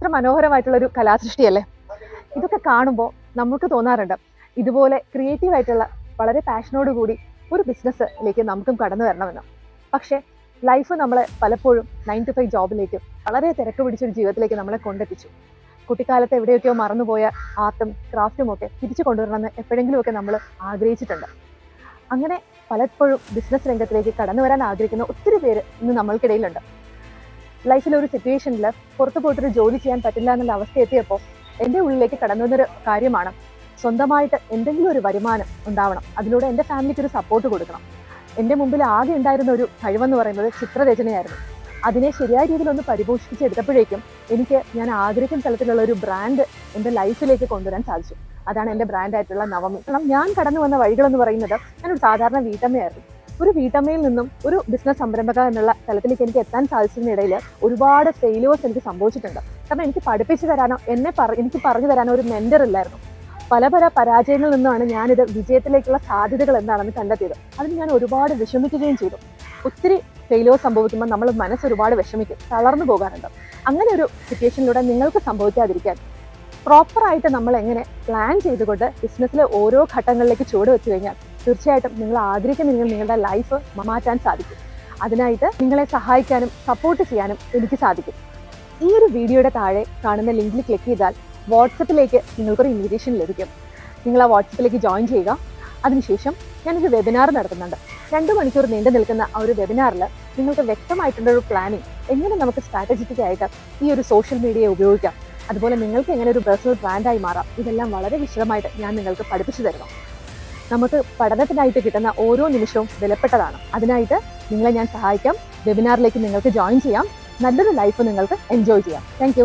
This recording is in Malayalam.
എത്ര മനോഹരമായിട്ടുള്ള ഒരു കലാസൃഷ്ടിയല്ലേ? ഇതൊക്കെ കാണുമ്പോൾ നമുക്ക് തോന്നാറുണ്ട്. ഇതുപോലെ ക്രിയേറ്റീവ് ആയിട്ടുള്ള വളരെ പാഷനോട് കൂടി ഒരു ബിസിനസ്സിലേക്ക് നമുക്കും കടന്നു വരണമെന്ന്. പക്ഷേ ലൈഫ് നമ്മളെ പലപ്പോഴും നയൻ ടു ഫൈവ് ജോബിലേക്കും വളരെ തിരക്ക് പിടിച്ചൊരു ജീവിതത്തിലേക്ക് നമ്മളെ കൊണ്ടെത്തിച്ചു. കുട്ടിക്കാലത്ത് എവിടെയൊക്കെയോ മറന്നുപോയ ആർട്ടും ക്രാഫ്റ്റും ഒക്കെ തിരിച്ചു കൊണ്ടുവരണമെന്ന് എപ്പോഴെങ്കിലുമൊക്കെ നമ്മൾ ആഗ്രഹിച്ചിട്ടുണ്ട്. അങ്ങനെ പലപ്പോഴും ബിസിനസ് രംഗത്തിലേക്ക് കടന്നു വരാൻ ആഗ്രഹിക്കുന്ന ഒത്തിരി പേര് ഇന്ന് നമ്മൾക്കിടയിലുണ്ട്. ലൈഫിലെ ഒരു സിറ്റുവേഷനിൽ പുറത്തു പോയിട്ടൊരു ജോലി ചെയ്യാൻ പറ്റില്ല എന്നുള്ള അവസ്ഥ എത്തിയപ്പോൾ എന്റെ ഉള്ളിലേക്ക് കടന്നു വന്നൊരു കാര്യമാണ്. സ്വന്തമായിട്ട് എന്തെങ്കിലും ഒരു വരുമാനം ഉണ്ടാവണം. അതിലൂടെ എന്റെ ഫാമിലിക്ക് ഒരു സപ്പോർട്ട് കൊടുക്കണം. എന്റെ മുമ്പിൽ ആകെ ഉണ്ടായിരുന്ന ഒരു കഴിവെന്ന് പറയുന്നത് ചിത്രരചനയായിരുന്നു. അതിനെ ശരിയായ രീതിയിൽ ഒന്ന് പരിപോഷിപ്പിച്ചെടുത്തപ്പോഴേക്കും എനിക്ക് ഞാൻ ആഗ്രഹിക്കുന്ന തലത്തിലുള്ള ഒരു ബ്രാൻഡ് എന്റെ ലൈഫിലേക്ക് കൊണ്ടുവരാൻ സാധിച്ചു. അതാണ് എന്റെ ബ്രാൻഡായിട്ടുള്ള നവമി. കാരണം ഞാൻ കടന്നു വന്ന വഴികളെന്ന് പറയുന്നത് ഞാനൊരു സാധാരണ വീട്ടമ്മയായിരുന്നു. ഒരു വീട്ടമ്മയിൽ നിന്നും ഒരു ബിസിനസ് സംരംഭക എന്നുള്ള തലത്തിലേക്ക് എനിക്ക് എത്താൻ സാധിച്ചതിനിടയിൽ ഒരുപാട് ഫെയിലേഴ്സ് എനിക്ക് സംഭവിച്ചിട്ടുണ്ട്. കാരണം എനിക്ക് പഠിപ്പിച്ചു തരാനോ എന്നെ എനിക്ക് പറഞ്ഞു തരാനോ ഒരു മെന്റർ ഇല്ലായിരുന്നു. പല പല പരാജയങ്ങളിൽ നിന്നാണ് ഞാനിത് വിജയത്തിലേക്കുള്ള സാധ്യതകൾ എന്താണെന്ന് കണ്ടെത്തിയത്. അതിന് ഞാൻ ഒരുപാട് വിഷമിക്കുകയും ചെയ്തു. ഒത്തിരി ഫെയിലേഴ്സ് സംഭവിക്കുമ്പോൾ നമ്മൾ മനസ്സ് ഒരുപാട് വിഷമിക്കും തളർന്നു പോകാറുണ്ട്. അങ്ങനെ ഒരു സിറ്റുവേഷനിലൂടെ നിങ്ങൾക്ക് സംഭവിക്കാതിരിക്കാൻ പ്രോപ്പറായിട്ട് നമ്മൾ എങ്ങനെ പ്ലാൻ ചെയ്തുകൊണ്ട് ബിസിനസ്സിലെ ഓരോ ഘട്ടങ്ങളിലേക്ക് ചുവട് വെച്ച് കഴിഞ്ഞാൽ തീർച്ചയായിട്ടും നിങ്ങൾ ആഗ്രഹിക്കുന്ന നിങ്ങൾ നിങ്ങളുടെ ലൈഫ് മാറ്റാൻ സാധിക്കും. അതിനായിട്ട് നിങ്ങളെ സഹായിക്കാനും സപ്പോർട്ട് ചെയ്യാനും എനിക്ക് സാധിക്കും. ഈ ഒരു വീഡിയോയുടെ താഴെ കാണുന്ന ലിങ്കിൽ ക്ലിക്ക് ചെയ്താൽ വാട്സപ്പിലേക്ക് നിങ്ങൾക്കൊരു ഇൻവിറ്റേഷൻ ലഭിക്കും. നിങ്ങൾ ആ വാട്സപ്പിലേക്ക് ജോയിൻ ചെയ്യുക. അതിനുശേഷം ഞാനൊരു വെബിനാർ നടത്തുന്നുണ്ട്. രണ്ട് മണിക്കൂർ നീണ്ടു നിൽക്കുന്ന ആ ഒരു വെബിനാറിൽ നിങ്ങൾക്ക് വ്യക്തമായിട്ടുള്ള ഒരു പ്ലാനിങ് എങ്ങനെ നമുക്ക് സ്ട്രാറ്റജിക് ആയിട്ട് ഈ ഒരു സോഷ്യൽ മീഡിയയെ ഉപയോഗിക്കാം. അതുപോലെ നിങ്ങൾക്ക് എങ്ങനെ ഒരു പേഴ്സണൽ ബ്രാൻഡായി മാറാം. ഇതെല്ലാം വളരെ വിശദമായിട്ട് ഞാൻ നിങ്ങൾക്ക് പഠിപ്പിച്ചു തരണം നമുക്ക് പഠനത്തിനായിട്ട് കിട്ടുന്ന ഓരോ നിമിഷവും വിലപ്പെട്ടതാണ്. അതിനായിട്ട് നിങ്ങളെ ഞാൻ സഹായിക്കാം. വെബിനാറിലേക്ക് നിങ്ങൾക്ക് ജോയിൻ ചെയ്യാം. നല്ലൊരു ലൈഫ് നിങ്ങൾക്ക് എൻജോയ് ചെയ്യാം. താങ്ക്